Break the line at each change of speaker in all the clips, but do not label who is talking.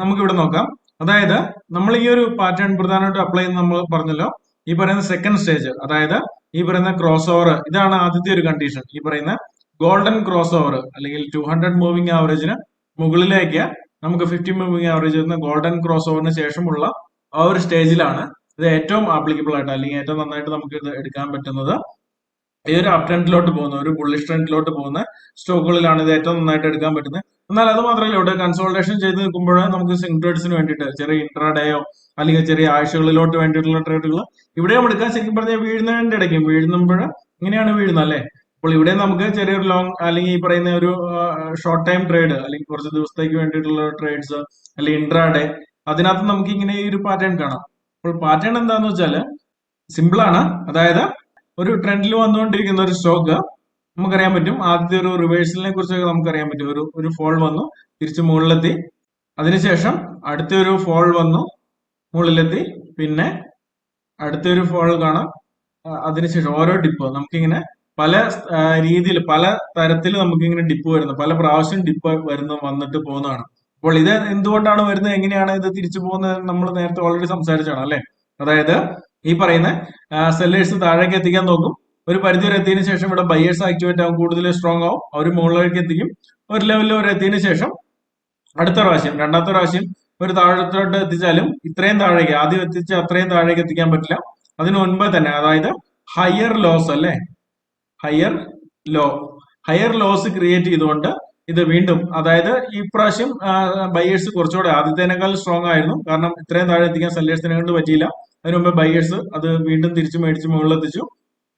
നമുക്ക് ഇവിടെ നോക്കാം. അതായത് നമ്മൾ ഈ ഒരു പാറ്റേൺ പ്രധാനമായിട്ടും അപ്ലൈ ചെയ്യുന്ന നമ്മൾ പറഞ്ഞല്ലോ. ഈ പറയുന്ന സെക്കൻഡ് സ്റ്റേജ് അതായത് ഈ പറയുന്ന ക്രോസ് ഓവർ ഇതാണ് ആദ്യത്തെ ഒരു കണ്ടീഷൻ ഈ പറയുന്ന ഗോൾഡൻ ക്രോസ് ഓവർ അല്ലെങ്കിൽ ടു ഹൺഡ്രഡ് മൂവിംഗ് ആവറേജിന് മുകളിലേക്ക് നമുക്ക് ഫിഫ്റ്റി മൂവിംഗ് ആവറേജ് വരുന്ന ഗോൾഡൻ ക്രോസ് ഓവറിന് ശേഷമുള്ള ആ ഒരു സ്റ്റേജിലാണ് ഇത് ഏറ്റവും ആപ്ലിക്കബിൾ ആയിട്ട് അല്ലെങ്കിൽ ഏറ്റവും നന്നായിട്ട് നമുക്ക് ഇത് എടുക്കാൻ പറ്റുന്നത്. ഈ ഒരു അപ് ട്രെൻഡിലോട്ട് പോകുന്ന ഒരു ബുള്ളിഷ് ട്രെൻഡിലോട്ട് പോകുന്ന സ്റ്റോക്കുകളിലാണ് ഇത് ഏറ്റവും നന്നായിട്ട് എടുക്കാൻ പറ്റുന്നത്. എന്നാൽ അത് മാത്രമല്ല ഇവിടെ കൺസോൾട്ടേഷൻ ചെയ്ത് നിൽക്കുമ്പോഴേ നമുക്ക് സിംഗ് ട്രേഡ്സിന് വേണ്ടിയിട്ട് ചെറിയ ഇൻട്രാഡേയോ അല്ലെങ്കിൽ ചെറിയ ആഴ്ചകളിലോട്ട് വേണ്ടിയിട്ടുള്ള ഇവിടെ ഇവിടെയും എടുക്കാൻ ശരിക്കും പറഞ്ഞാൽ വീഴുന്നതിന്റെ ഇടയ്ക്കും വീഴുമ്പോൾ ഇങ്ങനെയാണ് വീഴുന്നത് അല്ലേ? അപ്പോൾ ഇവിടെ നമുക്ക് ചെറിയൊരു ലോങ് അല്ലെങ്കിൽ ഈ പറയുന്ന ഒരു ഷോർട്ട് ടൈം ട്രേഡ് അല്ലെങ്കിൽ കുറച്ച് ദിവസത്തേക്ക് വേണ്ടിയിട്ടുള്ള ട്രേഡ്സ് അല്ലെങ്കിൽ ഇൻട്രാഡേ അതിനകത്ത് നമുക്ക് ഇങ്ങനെ ഈ ഒരു പാറ്റേൺ കാണാം. അപ്പോൾ പാറ്റേൺ എന്താന്ന് വെച്ചാൽ സിമ്പിൾ ആണ്. അതായത് ഒരു ട്രെൻഡിൽ വന്നുകൊണ്ടിരിക്കുന്ന ഒരു സ്റ്റോക്ക് നമുക്കറിയാൻ പറ്റും. ആദ്യത്തെ ഒരു റിവേഴ്സലിനെ കുറിച്ചൊക്കെ നമുക്കറിയാൻ പറ്റും. ഒരു ഒരു ഫോൾ വന്നു തിരിച്ച് മുകളിലെത്തി. അതിനുശേഷം അടുത്ത ഒരു ഫോൾ വന്നു മുകളിലെത്തി. പിന്നെ അടുത്ത ഒരു ഫോൾ കാണാം അതിനുശേഷം ഓരോ ഡിപ്പ് നമുക്കിങ്ങനെ പല രീതിയിൽ പല തരത്തിൽ നമുക്കിങ്ങനെ ഡിപ്പ് വരുന്നു. പല പ്രാവശ്യം ഡിപ്പ് വരുന്നു വന്നിട്ട് പോകുന്നതാണ്. അപ്പോൾ ഇത് എന്തുകൊണ്ടാണ് വരുന്നത്? എങ്ങനെയാണ് ഇത് തിരിച്ചു പോകുന്നത്? നമ്മൾ നേരത്തെ ഓൾറെഡി സംസാരിച്ചാണ് അല്ലെ? അതായത് ഈ പറയുന്ന സെല്ലേഴ്സ് താഴേക്ക് എത്തിക്കാൻ നോക്കും. ഒരു പരിധി വരെ എത്തിയതിനു ശേഷം ഇവിടെ ബയേഴ്സ് ആക്ടിവേറ്റ് ആവും കൂടുതൽ സ്ട്രോങ് ആവും. അവർ മുകളിലേക്ക് എത്തിക്കും. ഒരു ലെവലിൽ വരെ എത്തിയതിനു ശേഷം അടുത്ത പ്രാവശ്യം രണ്ടാമത്തെ പ്രാവശ്യം ഒരു താഴത്തോട്ട് എത്തിച്ചാലും ഇത്രയും താഴേക്ക് ആദ്യം എത്തിച്ച് അത്രയും താഴേക്ക് എത്തിക്കാൻ പറ്റില്ല. അതിന് മുൻപ് തന്നെ അതായത് ഹയർ ലോസ് അല്ലേ? Higher low higher lows create ചെയ്തുകൊണ്ട് ഇത് വീണ്ടും അതായത് ഈ പ്രാവശ്യം ബയേഴ്സ് കുറച്ചുകൂടെ ആദ്യത്തേനേക്കാൾ സ്ട്രോങ് ആയിരുന്നു. കാരണം ഇത്രയും താഴെ എത്തിക്കാൻ സെല്ലേഴ്സിനെ കൊണ്ട് പറ്റിയില്ല. അതിന് മുമ്പ് ബയേഴ്സ് അത് വീണ്ടും തിരിച്ച് മേടിച്ച് മുകളിലെത്തിച്ചു.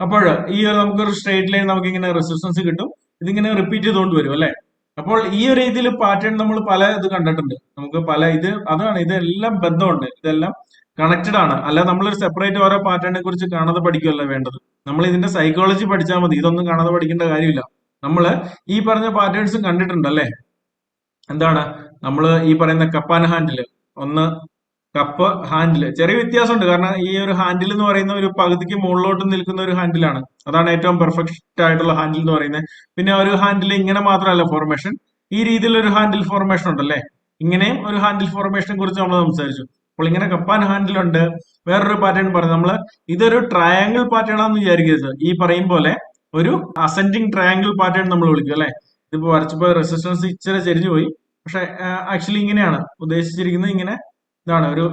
അപ്പോൾ ഈ ഒരു നമുക്കൊരു സ്ട്രേറ്റ് ലൈൻ നമുക്ക് ഇങ്ങനെ റെസിസ്റ്റൻസ് കിട്ടും. ഇതിങ്ങനെ റിപ്പീറ്റ് ചെയ്തുകൊണ്ട് വരും അല്ലെ? അപ്പോൾ ഈ ഒരു രീതിയിൽ പാറ്റേൺ നമ്മൾ പല ഇത് കണ്ടിട്ടുണ്ട്. നമുക്ക് പല ഇത് അതാണ് ഇതെല്ലാം ബന്ധമുണ്ട്. ഇതെല്ലാം കണക്റ്റഡ് ആണ്. അല്ല നമ്മൾ സെപ്പറേറ്റ് ഓരോ പാറ്റേണിനെ കുറിച്ച് കാണാതെ പഠിക്കുമല്ലോ വേണ്ടത്. നമ്മൾ ഇതിന്റെ സൈക്കോളജി പഠിച്ചാൽ മതി. ഇതൊന്നും കാണാതെ പഠിക്കേണ്ട കാര്യമില്ല. നമ്മൾ ഈ പറഞ്ഞ പാറ്റേൺസ് കണ്ടിട്ടുണ്ട് അല്ലേ? എന്താണ്? നമ്മൾ ഈ പറയുന്ന കപ്പാൻ ഹാൻഡിൽ ഒന്ന് കപ്പ് ഹാൻഡിൽ ചെറിയ വ്യത്യാസമുണ്ട്. കാരണം ഈ ഒരു ഹാൻഡിൽ എന്ന് പറയുന്ന ഒരു പകുതിക്ക് മുകളിലോട്ട് നിൽക്കുന്ന ഒരു ഹാൻഡിലാണ് അതാണ് ഏറ്റവും പെർഫെക്റ്റ് ആയിട്ടുള്ള ഹാൻഡിൽ എന്ന് പറയുന്നത്. പിന്നെ ഒരു ഹാൻഡിൽ ഇങ്ങനെ മാത്രമല്ല ഫോർമേഷൻ ഈ രീതിയിലുള്ള ഒരു ഹാൻഡിൽ ഫോർമേഷൻ ഉണ്ടല്ലേ? ഇങ്ങനെയും ഒരു ഹാൻഡിൽ ഫോർമേഷനെ കുറിച്ച് നമ്മൾ സംസാരിച്ചു. അപ്പോൾ ഇങ്ങനെ കപ്പാൻ ഹാൻഡിൽ ഉണ്ട്. വേറൊരു പാറ്റേൺ പറഞ്ഞു നമ്മൾ ഇതൊരു ട്രയാങ്കിൾ പാറ്റേൺ ആണെന്ന് വിചാരിക്കരുത് ഈ പറയും പോലെ ഒരു അസെൻഡിങ് ട്രയാങ്കിൾ പാറ്റേൺ നമ്മൾ വിളിക്കും അല്ലെ? ഇതിപ്പോ വരച്ചപ്പോ റെസിസ്റ്റൻസ് ഇച്ചിരി ചെരിഞ്ഞു പോയി പക്ഷെ ആക്ച്വലി ഇങ്ങനെയാണ് ഉദ്ദേശിച്ചിരിക്കുന്നത്. ഇങ്ങനെ ഇതാണ് ഒരു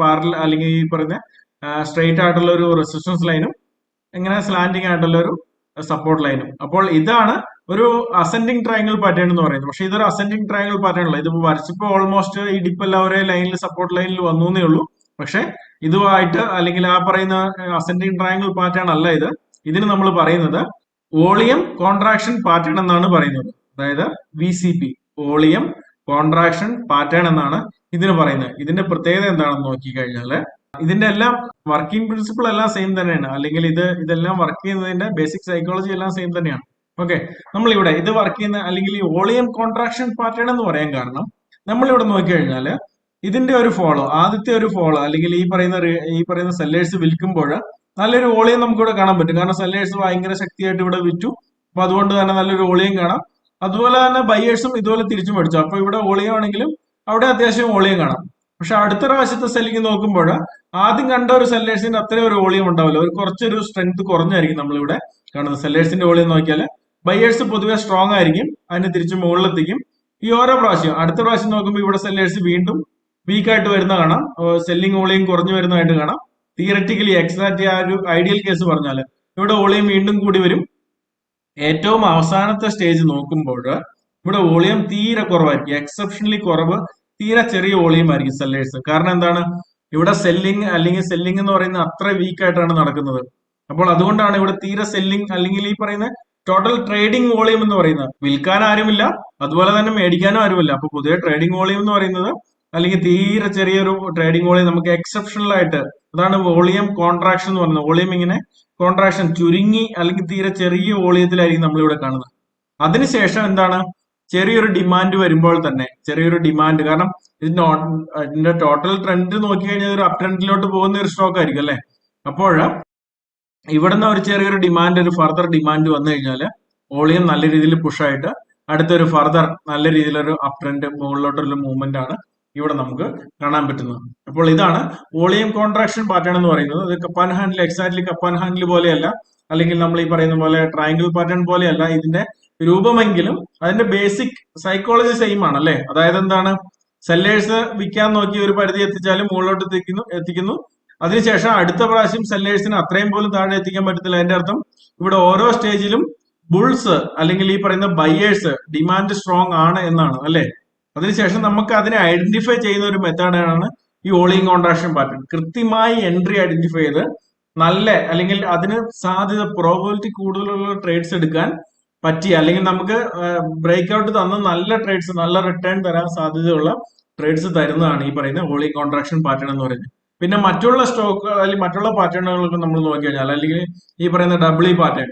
പാരൽ അല്ലെങ്കിൽ ഈ പറയുന്ന സ്ട്രെയിറ്റ് ആയിട്ടുള്ള ഒരു റെസിസ്റ്റൻസ് ലൈനും ഇങ്ങനെ സ്ലാൻഡിങ് ആയിട്ടുള്ള ഒരു സപ്പോർട്ട് ലൈനും അപ്പോൾ ഇതാണ് ഒരു അസെൻഡിങ് ട്രയാങ്കിൾ പാറ്റേൺ എന്ന് പറയുന്നത്. പക്ഷേ ഇതൊരു അസെൻഡിങ് ട്രയാങ്കിൾ പാറ്റേൺ അല്ല. ഇത് വരച്ചിപ്പോൾ ഓൾമോസ്റ്റ് ഈ ഡിപ്പ് ഒരേ ലൈനിൽ സപ്പോർട്ട് ലൈനിൽ വന്നു എന്നേ ഉള്ളൂ. പക്ഷെ ഇതുമായിട്ട് അല്ലെങ്കിൽ ആ പറയുന്ന അസെൻഡിങ് ട്രയാങ്കിൾ പാറ്റേൺ അല്ല ഇത്. ഇതിന് നമ്മൾ പറയുന്നത് വോളിയം കോൺട്രാക്ഷൻ പാറ്റേൺ എന്നാണ് പറയുന്നത്. അതായത് V C P volume contraction pattern എന്നാണ് ഇതിന് പറയുന്നത്. ഇതിന്റെ പ്രത്യേകത എന്താണെന്ന് നോക്കിക്കഴിഞ്ഞാൽ ഇതിന്റെ എല്ലാം വർക്കിംഗ് പ്രിൻസിപ്പിൾ എല്ലാം സെയിം തന്നെയാണ്. അല്ലെങ്കിൽ ഇത് ഇതെല്ലാം വർക്ക് ചെയ്യുന്നതിന്റെ ബേസിക് സൈക്കോളജി എല്ലാം സെയിം തന്നെയാണ്. ഓക്കെ നമ്മൾ ഇവിടെ ഇത് വർക്ക് ചെയ്യുന്ന അല്ലെങ്കിൽ വോളിയം കോൺട്രാക്ഷൻ പാറ്റേൺ എന്ന് പറയാൻ കാരണം നമ്മൾ ഇവിടെ നോക്കിക്കഴിഞ്ഞാൽ ഇതിന്റെ ഒരു ഫോളോ ആദ്യത്തെ ഒരു ഫോളോ അല്ലെങ്കിൽ ഈ പറയുന്ന ഈ പറയുന്ന സെല്ലേഴ്സ് വിൽക്കുമ്പോൾ നല്ലൊരു വോളിയം നമുക്കിവിടെ കാണാൻ പറ്റും. കാരണം സെല്ലേഴ്സ് ഭയങ്കര ശക്തിയായിട്ട് ഇവിടെ വിറ്റു. അപ്പൊ അതുകൊണ്ട് തന്നെ നല്ലൊരു വോളിയം കാണാം. അതുപോലെ തന്നെ ബയേഴ്സും ഇതുപോലെ തിരിച്ചു മേടിച്ചു. അപ്പൊ ഇവിടെ ഓളിയം ആണെങ്കിലും അവിടെ അത്യാവശ്യം ഓളിയം കാണാം. പക്ഷെ അടുത്ത പ്രാവശ്യത്തെ സെല്ലിങ് നോക്കുമ്പോൾ ആദ്യം കണ്ട ഒരു സെല്ലേഴ്സിന്റെ അത്രയും ഒരു ഓളിയം ഉണ്ടാവില്ല. ഒരു കുറച്ചൊരു സ്ട്രെങ്ത് കുറഞ്ഞായിരിക്കും നമ്മളിവിടെ കാണുന്നത്. സെല്ലേഴ്സിന്റെ ഓളിയം നോക്കിയാൽ ബയേഴ്സ് പൊതുവെ സ്ട്രോങ് ആയിരിക്കും. അതിന് തിരിച്ച് മുകളിലെത്തിക്കും. ഈ ഓരോ പ്രാവശ്യം അടുത്ത പ്രാവശ്യം നോക്കുമ്പോൾ ഇവിടെ സെല്ലേഴ്സ് വീണ്ടും വീക്ക് ആയിട്ട് വരുന്ന കാണാം. സെല്ലിംഗ് ഓളിയും കുറഞ്ഞു വരുന്നതായിട്ട് കാണാം. തിയററ്റിക്കലി എക്സാക്ട് ആ ഒരു ഐഡിയൽ കേസ് പറഞ്ഞാൽ ഇവിടെ ഓളിയും വീണ്ടും കൂടി വരും. ഏറ്റവും അവസാനത്തെ സ്റ്റേജ് നോക്കുമ്പോൾ ഇവിടെ വോളിയം തീരെ കുറവായിരിക്കും. എക്സെപ്ഷണലി കുറവ് തീരെ ചെറിയ വോളിയം ആയിരിക്കും സെല്ലേഴ്സ് കാരണം എന്താണ്? ഇവിടെ സെല്ലിംഗ് അല്ലെങ്കിൽ സെല്ലിംഗ് എന്ന് പറയുന്നത് അത്ര വീക്ക് ആയിട്ടാണ് നടക്കുന്നത്. അപ്പോൾ അതുകൊണ്ടാണ് ഇവിടെ തീരെ സെല്ലിംഗ് അല്ലെങ്കിൽ ഈ പറയുന്ന ടോട്ടൽ ട്രേഡിംഗ് വോളിയം എന്ന് പറയുന്നത്. വിൽക്കാൻ ആരുമില്ല അതുപോലെ തന്നെ മേടിക്കാനും ആരുമില്ല. അപ്പൊ പുതിയ ട്രേഡിംഗ് വോളിയം എന്ന് പറയുന്നത് അല്ലെങ്കിൽ തീരെ ചെറിയൊരു ട്രേഡിംഗ് വോളിയം നമുക്ക് എക്സെപ്ഷണൽ ആയിട്ട് അതാണ് വോളിയം കോൺട്രാക്ഷൻ എന്ന് പറയുന്നത്. വോളിയം ഇങ്ങനെ കോൺട്രാക്ഷൻ ചുരുങ്ങി അല്ലെങ്കിൽ തീരെ ചെറിയ വോളിയത്തിലായിരിക്കും നമ്മളിവിടെ കാണുന്നത്. അതിനുശേഷം എന്താണ്? ചെറിയൊരു ഡിമാൻഡ് വരുമ്പോൾ തന്നെ ചെറിയൊരു ഡിമാൻഡ് കാരണം ഇതിന്റെ ഇതിന്റെ ടോട്ടൽ ട്രെൻഡ് നോക്കി കഴിഞ്ഞാൽ ഒരു അപ് ട്രെൻഡിലോട്ട് പോകുന്ന ഒരു സ്റ്റോക്ക് ആയിരിക്കും അല്ലെ? അപ്പോൾ ഇവിടുന്ന് ഒരു ചെറിയൊരു ഡിമാൻഡ് ഒരു ഫർദർ ഡിമാൻഡ് വന്നു കഴിഞ്ഞാൽ വോളിയം നല്ല രീതിയിൽ പുഷായിട്ട് അടുത്തൊരു ഫർദർ നല്ല രീതിയിലൊരു അപ് ട്രെൻഡ് മുകളിലോട്ടൊരു മൂവ്മെന്റ് ആണ് ഇവിടെ നമുക്ക് കാണാൻ പറ്റുന്നത്. അപ്പോൾ ഇതാണ് വോളിയം കോൺട്രാക്ഷൻ പാറ്റേൺ എന്ന് പറയുന്നത്. ഇത് cup and handle exactly cup and handle പോലെയല്ല. അല്ലെങ്കിൽ നമ്മൾ ഈ പറയുന്ന പോലെ ട്രയാങ്കിൾ പാറ്റേൺ പോലെയല്ല. ഇതിന്റെ രൂപമെങ്കിലും അതിന്റെ ബേസിക് സൈക്കോളജി സെയിം ആണ് അല്ലെ? അതായത് എന്താണ്? സെല്ലേഴ്സ് വിൽക്കാൻ നോക്കി ഒരു പരിധി എത്തിച്ചാലും മുകളിലോട്ട് എത്തിക്കുന്നു എത്തിക്കുന്നു. അതിനുശേഷം അടുത്ത പ്രാവശ്യം സെല്ലേഴ്സിന് അത്രയും പോലും താഴെ എത്തിക്കാൻ പറ്റത്തില്ല. അതിന്റെ അർത്ഥം ഇവിടെ ഓരോ സ്റ്റേജിലും ബുൾസ് അല്ലെങ്കിൽ ഈ പറയുന്ന ബയേഴ്സ് ഡിമാൻഡ് സ്ട്രോങ് ആണ് എന്നാണ് അല്ലെ? അതിനുശേഷം നമുക്ക് അതിനെ ഐഡന്റിഫൈ ചെയ്യുന്ന ഒരു മെത്തേഡാണ് ഈ ഓളിങ് കോൺട്രാക്ഷൻ പാറ്റേൺ കൃത്യമായി എൻട്രി ഐഡന്റിഫൈ ചെയ്ത് നല്ല അല്ലെങ്കിൽ അതിന് സാധ്യത പ്രോബിലിറ്റി കൂടുതലുള്ള ട്രേഡ്സ് എടുക്കാൻ പറ്റി. അല്ലെങ്കിൽ നമുക്ക് ബ്രേക്ക് ഔട്ട് തന്ന നല്ല ട്രേഡ്സ് നല്ല റിട്ടേൺ തരാൻ സാധ്യതയുള്ള ട്രേഡ്സ് തരുന്നതാണ് ഈ പറയുന്ന ഹോളി കോൺട്രാക്ഷൻ പാറ്റേൺ എന്ന് പറയുന്നത്. പിന്നെ മറ്റുള്ള സ്റ്റോക്ക് അല്ലെങ്കിൽ മറ്റുള്ള പാറ്റേണുകളൊക്കെ നമ്മൾ നോക്കി കഴിഞ്ഞാൽ അല്ലെങ്കിൽ ഈ പറയുന്ന ഡബിൾ ഇ പാറ്റേൺ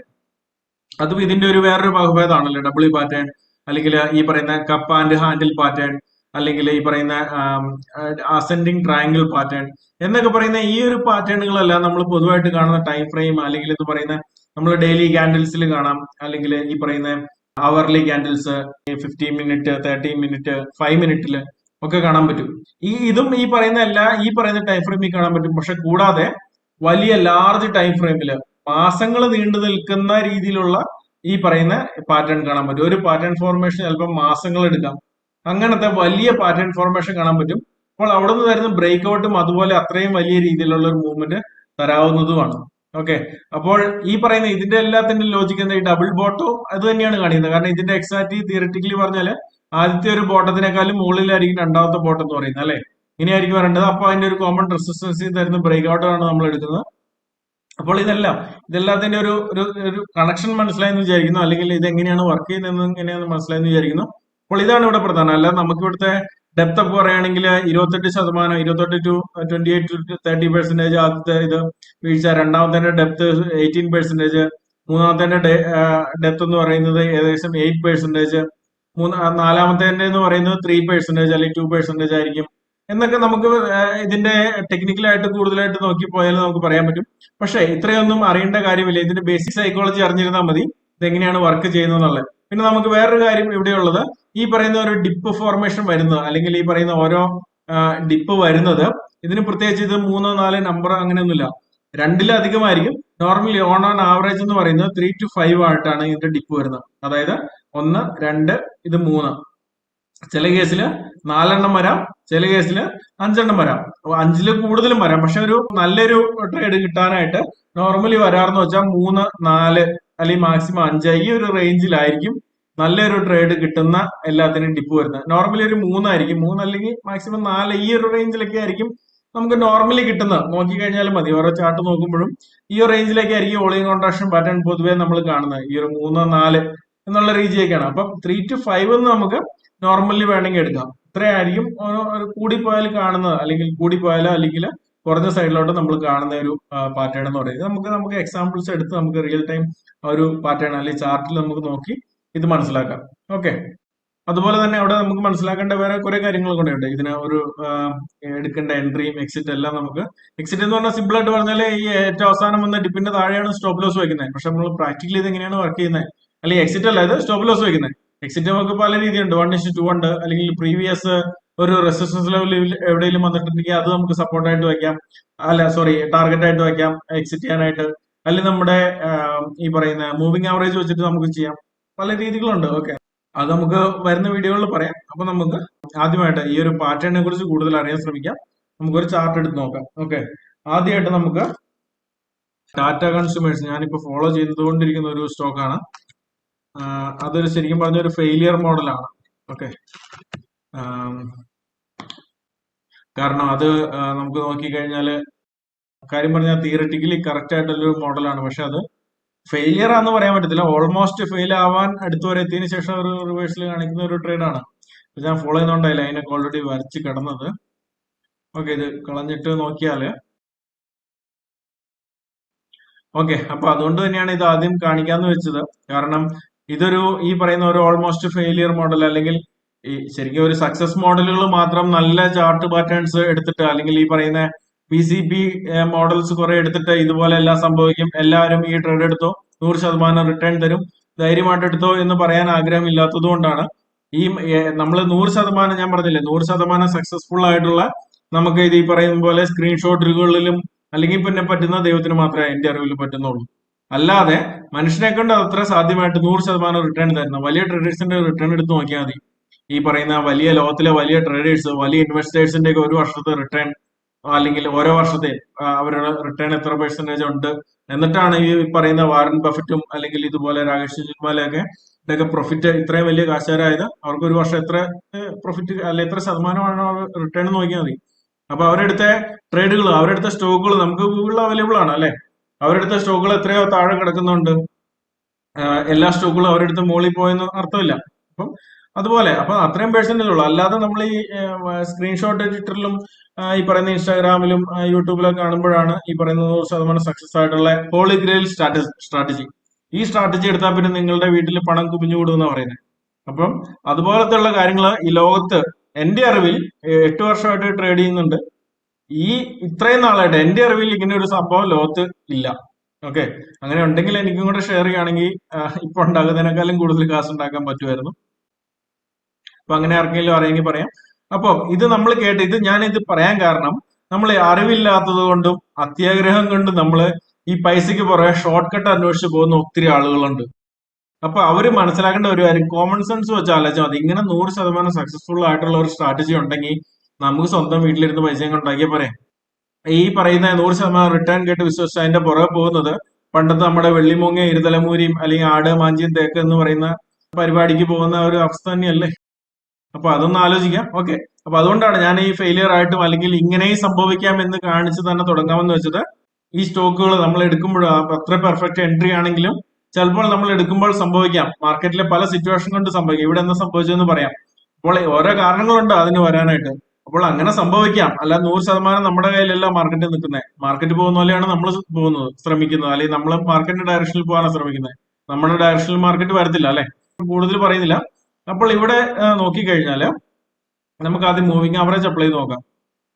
അതും ഇതിന്റെ ഒരു വേറൊരു വകഭേദമാണല്ലോ ഡബിൾ ഇ പാറ്റേൺ അല്ലെങ്കിൽ ഈ പറയുന്ന കപ്പ് ആൻഡ് ഹാൻഡിൽ പാറ്റേൺ അല്ലെങ്കിൽ ഈ പറയുന്ന അസെൻഡിങ് ട്രയാങ്കിൾ പാറ്റേൺ എന്നൊക്കെ പറയുന്ന ഈ ഒരു പാറ്റേണുകളെല്ലാം നമ്മൾ പൊതുവായിട്ട് കാണുന്ന ടൈം ഫ്രെയിം അല്ലെങ്കിൽ എന്ന് പറയുന്ന നമ്മൾ ഡെയിലി ക്യാൻഡിൽസിൽ കാണാം. അല്ലെങ്കിൽ ഈ പറയുന്ന hourly candles fifteen minute thirty minute five മിനിറ്റിൽ ഒക്കെ കാണാൻ പറ്റും. ഈ ഇതും ഈ പറയുന്ന എല്ലാ ഈ പറയുന്ന ടൈം ഫ്രെയിമിൽ കാണാൻ പറ്റും. പക്ഷെ കൂടാതെ വലിയ ലാർജ് ടൈം ഫ്രെയിമിൽ മാസങ്ങൾ നീണ്ടു നിൽക്കുന്ന രീതിയിലുള്ള ഈ പറയുന്ന പാറ്റേൺ കാണാൻ പറ്റും. ഒരു പാറ്റേൺ ഫോർമേഷൻ ചിലപ്പോൾ മാസങ്ങൾ എടുക്കാം. അങ്ങനത്തെ വലിയ പാറ്റേൺ ഫോർമേഷൻ കാണാൻ പറ്റും. അപ്പോൾ അവിടെ നിന്ന് തരുന്ന ബ്രേക്ക് ഔട്ടും അതുപോലെ അത്രയും വലിയ രീതിയിലുള്ള ഒരു മൂവ്മെന്റ് തരാവുന്നതുമാണ്. ഓക്കെ അപ്പോൾ ഈ പറയുന്ന ഇതിന്റെ എല്ലാത്തിന്റെ ലോജിക് എന്താ? ഈ ഡബിൾ ബോട്ടോ അത് തന്നെയാണ് കാണിക്കുന്നത്. കാരണം ഇതിന്റെ എക്സാക്ട് തിയററ്റിക്കലി പറഞ്ഞാൽ ആദ്യത്തെ ഒരു ബോട്ടത്തിനേക്കാളും മുകളിലായിരിക്കും രണ്ടാമത്തെ ബോട്ടം എന്ന് പറയുന്നത് അല്ലെ? ഇങ്ങനെയായിരിക്കും വരേണ്ടത്. അപ്പൊ അതിന്റെ ഒരു കോമൺ റെസിസ്റ്റൻസി തരുന്ന ബ്രേക്ക് ഔട്ടാണ് നമ്മൾ എടുക്കുന്നത്. അപ്പോൾ ഇതെല്ലാം ഇതെല്ലാത്തിന്റെ ഒരു ഒരു കണക്ഷൻ മനസ്സിലായെന്ന് വിചാരിക്കുന്നു. അല്ലെങ്കിൽ ഇത് എങ്ങനെയാണ് വർക്ക് ചെയ്യുന്നത് എങ്ങനെയാണെന്ന് മനസ്സിലായെന്ന് വിചാരിക്കുന്നു. അപ്പോൾ ഇതാണ് ഇവിടെ പ്രധാനം. അല്ല നമുക്ക് ഇവിടുത്തെ ഡെപ്ത് ഒക്കെ പറയുകയാണെങ്കിൽ ഇരുപത്തെട്ട് ശതമാനം ഇരുപത്തെട്ട് two twenty eight two thirty percentage ആദ്യത്തെ ഇത് വീഴ്ച രണ്ടാമത്തെ ഡെപ്ത് എയ്റ്റീൻ പെർസെന്റേജ് മൂന്നാമത്തെ ഡെപ്ത് എന്ന് പറയുന്നത് ഏകദേശം എയ്റ്റ് പെർസെന്റേജ് മൂന്ന് നാലാമത്തെ എന്ന് പറയുന്നത് ത്രീ പെർസെന്റേജ് അല്ലെങ്കിൽ ടു പെർസെന്റേജ് ആയിരിക്കും. എന്നൊക്കെ നമുക്ക് ഇതിന്റെ ടെക്നിക്കലായിട്ട് കൂടുതലായിട്ട് നോക്കി പോയാൽ നമുക്ക് പറയാൻ പറ്റും. പക്ഷേ ഇത്രയൊന്നും അറിയേണ്ട കാര്യമില്ല. ഇതിന്റെ ബേസിക് സൈക്കോളജി അറിഞ്ഞിരുന്നാൽ മതി. ഇതെങ്ങനെയാണ് വർക്ക് ചെയ്യുന്നത് എന്നുള്ളത് പിന്നെ നമുക്ക് വേറൊരു കാര്യം ഇവിടെയുള്ളത്. ഈ പറയുന്ന ഒരു ഡിപ്പ് ഫോർമേഷൻ വരുന്നത് അല്ലെങ്കിൽ ഈ പറയുന്ന ഓരോ ഡിപ്പ് വരുന്നത് ഇതിന് പ്രത്യേകിച്ച് ഇത് മൂന്നോ നാല് നമ്പർ അങ്ങനെയൊന്നുമില്ല. രണ്ടിലധികമായിരിക്കും. നോർമലി ഓൺ ഓൺ ആവറേജ് എന്ന് പറയുന്നത് ത്രീ ടു ഫൈവ് ആയിട്ടാണ് ഇതിന്റെ ഡിപ്പ് വരുന്നത്. അതായത് ഒന്ന് രണ്ട് ഇത് മൂന്ന്. ചില കേസിൽ നാലെണ്ണം വരാം ചില കേസിൽ അഞ്ചെണ്ണം വരാം. അഞ്ചിൽ കൂടുതലും വരാം. പക്ഷെ ഒരു നല്ലൊരു ട്രേഡ് കിട്ടാനായിട്ട് നോർമലി വരാറെന്ന് വെച്ചാൽ മൂന്ന് നാല് അല്ലെങ്കിൽ മാക്സിമം അഞ്ച് ഈ ഒരു റേഞ്ചിലായിരിക്കും നല്ലൊരു ട്രേഡ് കിട്ടുന്ന എല്ലാത്തിനും ഡിപ്പ് വരുന്നത്. നോർമലി ഒരു മൂന്നായിരിക്കും. മൂന്ന് അല്ലെങ്കിൽ മാക്സിമം നാല് ഈ ഒരു റേഞ്ചിലൊക്കെ ആയിരിക്കും നമുക്ക് നോർമലി കിട്ടുന്നത്. നോക്കിക്കഴിഞ്ഞാലും മതി. ഓരോ ചാർട്ട് നോക്കുമ്പോഴും ഈ ഒരു റേഞ്ചിലേക്ക് ആയിരിക്കും ഓളിങ് കോൺട്രാക്ഷൻ പാറ്റേൺ പൊതുവേ നമ്മൾ കാണുന്നത്. ഈ ഒരു മൂന്ന് നാല് എന്നുള്ള രീതിയൊക്കെയാണ് അപ്പം ത്രീ ടു ഫൈവ് എന്ന് നമുക്ക് നോർമലി വേണമെങ്കിൽ എടുക്കാം. ഇത്രയായിരിക്കും കൂടിപ്പോയാൽ കാണുന്നത്. അല്ലെങ്കിൽ കൂടിപ്പോയാലോ അല്ലെങ്കിൽ കുറഞ്ഞ സൈഡിലോട്ട് നമ്മൾ കാണുന്ന ഒരു പാറ്റേൺ എന്ന് പറയുന്നത്. നമുക്ക് നമുക്ക് എക്സാമ്പിൾസ് എടുത്ത് നമുക്ക് റിയൽ ടൈം ഒരു പാറ്റേൺ അല്ലെങ്കിൽ ചാർട്ടിൽ നമുക്ക് നോക്കി ഇത് മനസ്സിലാക്കാം. ഓക്കെ അതുപോലെ തന്നെ അവിടെ നമുക്ക് മനസ്സിലാക്കേണ്ട വേറെ കുറെ കാര്യങ്ങൾ കൂടെ ഉണ്ട്. ഇതിന് ഒരു എടുക്കേണ്ട എൻട്രിയും എക്സിറ്റ് എല്ലാം നമുക്ക് എക്സിറ്റ് എന്ന് പറഞ്ഞാൽ സിമ്പിൾ ആയിട്ട് പറഞ്ഞാൽ ഈ ഏറ്റവും അവസാനം വന്ന ഡിപ്പിന്റെ താഴെയാണ് സ്റ്റോപ്പ് ലോസ് വെക്കുന്നത് പക്ഷെ നമ്മൾ പ്രാക്ടിക്കലി ഇത് എങ്ങനെയാണ് വർക്ക് ചെയ്യുന്നത്? അല്ലെങ്കിൽ എക്സിറ്റ് അല്ല സ്റ്റോപ്പ് ലോസ് വെക്കുന്നത് എക്സിറ്റ് നമുക്ക് പല രീതിയുണ്ട് വൺ ഇഷ്ടു ടു ഉണ്ട്. അല്ലെങ്കിൽ പ്രീവിയസ് ഒരു റെസിസ്റ്റൻസ് ലെവലിൽ എവിടെയെങ്കിലും വന്നിട്ടുണ്ടെങ്കിൽ അത് നമുക്ക് സപ്പോർട്ടായിട്ട് വയ്ക്കാം അല്ല സോറി ടാർഗറ്റ് ആയിട്ട് വയ്ക്കാം എക്സിറ്റ് ചെയ്യാനായിട്ട്. അല്ലെങ്കിൽ നമ്മുടെ ഈ പറയുന്ന മൂവിംഗ് ആവറേജ് വെച്ചിട്ട് നമുക്ക് ചെയ്യാം. പല രീതികളുണ്ട്. ഓക്കെ അത് നമുക്ക് വരുന്ന വീഡിയോകളിൽ പറയാം. അപ്പൊ നമുക്ക് ആദ്യമായിട്ട് ഈ ഒരു പാറ്റേണിനെ കുറിച്ച് കൂടുതൽ അറിയാൻ ശ്രമിക്കാം. നമുക്കൊരു ചാർട്ട് എടുത്ത് നോക്കാം. ഓക്കെ ആദ്യമായിട്ട് നമുക്ക് ടാറ്റ കൺസ്യൂമേഴ്സ് ഞാനിപ്പോ ഫോളോ ചെയ്തുകൊണ്ടിരിക്കുന്ന ഒരു സ്റ്റോക്കാണ് അതൊരു ശരിക്കും പറഞ്ഞ ഒരു ഫെയിലിയർ മോഡലാണ് ഓക്കെ കാരണം അത് നമുക്ക് നോക്കിക്കഴിഞ്ഞാൽ കാര്യം പറഞ്ഞാൽ തിയററ്റിക്കലി കറക്റ്റ് ആയിട്ടുള്ളൊരു മോഡലാണ് പക്ഷെ അത് ഫെയിലിയർ ആണെന്ന് പറയാൻ പറ്റത്തില്ല. ഓൾമോസ്റ്റ് ഫെയിൽ ആവാൻ അടുത്ത് വരെ എത്തിയതിനു ശേഷം ഒരു റിവേഴ്സിൽ കാണിക്കുന്ന ഒരു ട്രേഡാണ് ഞാൻ ഫോളോ ചെയ്യുന്നുണ്ടായില്ല അതിനൊക്കെ ഓൾറെഡി വരച്ച് കിടന്നത്. ഓക്കെ ഇത് കളഞ്ഞിട്ട് നോക്കിയാൽ. ഓക്കെ അപ്പൊ അതുകൊണ്ട് തന്നെയാണ് ഇത് ആദ്യം കാണിക്കാന്ന് വെച്ചത്. കാരണം ഇതൊരു ഈ പറയുന്ന ഒരു ഓൾമോസ്റ്റ് ഫെയിലിയർ മോഡൽ അല്ലെങ്കിൽ ഈ ശരിക്കും ഒരു സക്സസ് മോഡലുകൾ മാത്രം നല്ല ചാർട്ട് പാറ്റേൺസ് എടുത്തിട്ട് അല്ലെങ്കിൽ ഈ പറയുന്ന പി സി പി മോഡൽസ് കുറെ എടുത്തിട്ട് ഇതുപോലെ എല്ലാം സംഭവിക്കും. എല്ലാവരും ഈ ട്രേഡ് എടുത്തോ നൂറ് ശതമാനം റിട്ടേൺ തരും ധൈര്യമായിട്ട് എടുത്തോ എന്ന് പറയാൻ ആഗ്രഹമില്ലാത്തത് കൊണ്ടാണ്. ഈ നമ്മൾ നൂറ് ശതമാനം ഞാൻ പറഞ്ഞില്ലേ നൂറ് ശതമാനം സക്സസ്ഫുൾ ആയിട്ടുള്ള നമുക്ക് ഇത് ഈ പറയുന്ന പോലെ സ്ക്രീൻഷോട്ടുകളിലും അല്ലെങ്കിൽ പിന്നെ പറ്റുന്ന ദൈവത്തിന് മാത്രമേ എന്റെ അറിവിൽ പറ്റുന്നുള്ളൂ. അല്ലാതെ മനുഷ്യനെ കൊണ്ട് അത്ര സാധ്യമായിട്ട് നൂറ് ശതമാനം റിട്ടേൺ തരുന്ന വലിയ ട്രേഡേഴ്സിന്റെ റിട്ടേൺ എടുത്ത് നോക്കിയാൽ മതി. ഈ പറയുന്ന വലിയ ലോകത്തിലെ വലിയ ട്രേഡേഴ്സ് വലിയ ഇൻവെസ്റ്റേഴ്സിന്റെ ഒക്കെ ഒരു വർഷത്തെ റിട്ടേൺ അല്ലെങ്കിൽ ഓരോ വർഷത്തെ അവരുടെ റിട്ടേൺ എത്ര പെർസെന്റേജ് ഉണ്ട്? എന്നിട്ടാണ് ഈ പറയുന്ന വാറൻ ബഫറ്റും അല്ലെങ്കിൽ ഇതുപോലെ രാകേഷ് ജുൽമാലൊക്കെ ഇതൊക്കെ പ്രോഫിറ്റ് ഇത്രയും വലിയ കാശുകാരായത് അവർക്ക് ഒരു വർഷം എത്ര പ്രോഫിറ്റ് അല്ലെ എത്ര ശതമാനമാണ് റിട്ടേൺ നോക്കിയാൽ മതി. അപ്പൊ അവരെടുത്ത ട്രേഡുകൾ അവരെടുത്ത സ്റ്റോക്കുകൾ നമുക്ക് ഗൂഗിളിൽ അവൈലബിൾ ആണ് അല്ലെ? അവരെടുത്ത സ്റ്റോക്കുകൾ എത്രയോ താഴെ കിടക്കുന്നുണ്ട്. എല്ലാ സ്റ്റോക്കുകളും അവരെടുത്ത് മുകളിൽ പോയെന്ന് അർത്ഥമില്ല. അപ്പം അതുപോലെ അപ്പൊ അത്രയും പേഴ്സന്റേജ് ഉള്ളൂ. അല്ലാതെ നമ്മൾ ഈ സ്ക്രീൻഷോട്ട് ട്വിറ്ററിലും ഈ പറയുന്ന ഇൻസ്റ്റാഗ്രാമിലും യൂട്യൂബിലും കാണുമ്പോഴാണ് ഈ പറയുന്ന നൂറ് ശതമാനം സക്സസ് ആയിട്ടുള്ള ഹോളി ഗ്രേൽ സ്ട്രാറ്റജി ഈ സ്ട്രാറ്റജി എടുത്താൽ പിന്നെ നിങ്ങളുടെ വീട്ടിൽ പണം കുമിഞ്ഞു കൂടുമെന്ന് പറയുന്നത് അപ്പം അതുപോലത്തെ ഉള്ള കാര്യങ്ങൾ ഈ ലോകത്ത് എന്റെ അറിവിൽ എട്ട് വർഷമായിട്ട് ട്രേഡ് ചെയ്യുന്നുണ്ട്. ഈ ഇത്രയും നാളായിട്ട് എന്റെ അറിവിൽ ഇങ്ങനെ ഒരു സംഭവം ലോകത്ത് ഇല്ല. ഓക്കെ? അങ്ങനെ ഉണ്ടെങ്കിൽ എനിക്കും കൂടെ ഷെയർ ചെയ്യുകയാണെങ്കിൽ ഇപ്പൊ ഉണ്ടാകുന്നതിനേക്കാളും കൂടുതൽ കാശ് ഉണ്ടാക്കാൻ പറ്റുമായിരുന്നു. അപ്പൊ അങ്ങനെ ആർക്കെങ്കിലും അറിയെങ്കിൽ പറയാം. അപ്പൊ ഇത് നമ്മൾ കേട്ട് ഇത് ഞാൻ ഇത് പറയാൻ കാരണം നമ്മൾ അറിവില്ലാത്തത് കൊണ്ടും അത്യാഗ്രഹം കൊണ്ടും നമ്മൾ ഈ പൈസക്ക് പുറകെ ഷോർട്ട് കട്ട് അന്വേഷിച്ച് പോകുന്ന ഒത്തിരി ആളുകളുണ്ട്. അപ്പൊ അവർ മനസ്സിലാക്കേണ്ട ഒരു കാര്യം കോമൺ സെൻസ് വെച്ച് ആലോചിച്ചാൽ മതി. ഇങ്ങനെ നൂറ് ശതമാനം സക്സസ്ഫുൾ ആയിട്ടുള്ള ഒരു സ്ട്രാറ്റജി ഉണ്ടെങ്കിൽ നമുക്ക് സ്വന്തം വീട്ടിലിരുന്ന് പൈസയും ഉണ്ടാക്കിയാൽ പോരെ. ഈ പറയുന്ന നൂറ് ശതമാനം റിട്ടേൺ കേട്ട് വിശ്വസിച്ച് അതിന്റെ പുറകെ പോകുന്നത് പണ്ടത്തെ നമ്മുടെ വെള്ളിമൂങ്ങ ഇരുതലമൂരിയും അല്ലെങ്കിൽ ആട് മാഞ്ചിയും തേക്ക് എന്ന് പറയുന്ന പരിപാടിക്ക് പോകുന്ന ഒരു അവസ്ഥ തന്നെയല്ലേ? അപ്പൊ അതൊന്ന് ആലോചിക്കാം. ഓക്കെ. അപ്പൊ അതുകൊണ്ടാണ് ഞാൻ ഈ ഫെയിലിയർ ആയിട്ടും അല്ലെങ്കിൽ ഇങ്ങനെയും സംഭവിക്കാം എന്ന് കാണിച്ച് തന്നെ തുടങ്ങാമെന്ന് വെച്ചത് ഈ സ്റ്റോക്കുകൾ നമ്മൾ എടുക്കുമ്പോൾ അത്ര പെർഫെക്റ്റ് എൻട്രി ആണെങ്കിലും ചിലപ്പോൾ നമ്മൾ എടുക്കുമ്പോൾ സംഭവിക്കാം. മാർക്കറ്റിലെ പല സിറ്റുവേഷൻ കൊണ്ട് സംഭവിക്കാം. ഇവിടെ എന്താ സംഭവിച്ചതെന്ന് പറയാം. അപ്പോൾ ഓരോ കാരണങ്ങളുണ്ട് അതിന് വരാനായിട്ട്. അപ്പോൾ അങ്ങനെ സംഭവിക്കാം. അല്ല നൂറ് ശതമാനം നമ്മുടെ കയ്യിലല്ല മാർക്കറ്റിൽ നിൽക്കുന്നത് മാർക്കറ്റ് പോകുന്ന പോലെയാണ് നമ്മൾ പോകുന്നത് ശ്രമിക്കുന്നത്. അല്ലെങ്കിൽ നമ്മൾ മാർക്കറ്റിന്റെ ഡയറക്ഷനിൽ പോകാനാണ് ശ്രമിക്കുന്നത്. നമ്മുടെ ഡയറക്ഷനിൽ മാർക്കറ്റ് വരത്തില്ല അല്ലെ? കൂടുതൽ പറയുന്നില്ല. അപ്പോൾ ഇവിടെ നോക്കിക്കഴിഞ്ഞാൽ നമുക്ക് ആദ്യം മൂവിങ് ആവറേജ് അപ്ലൈ നോക്കാം.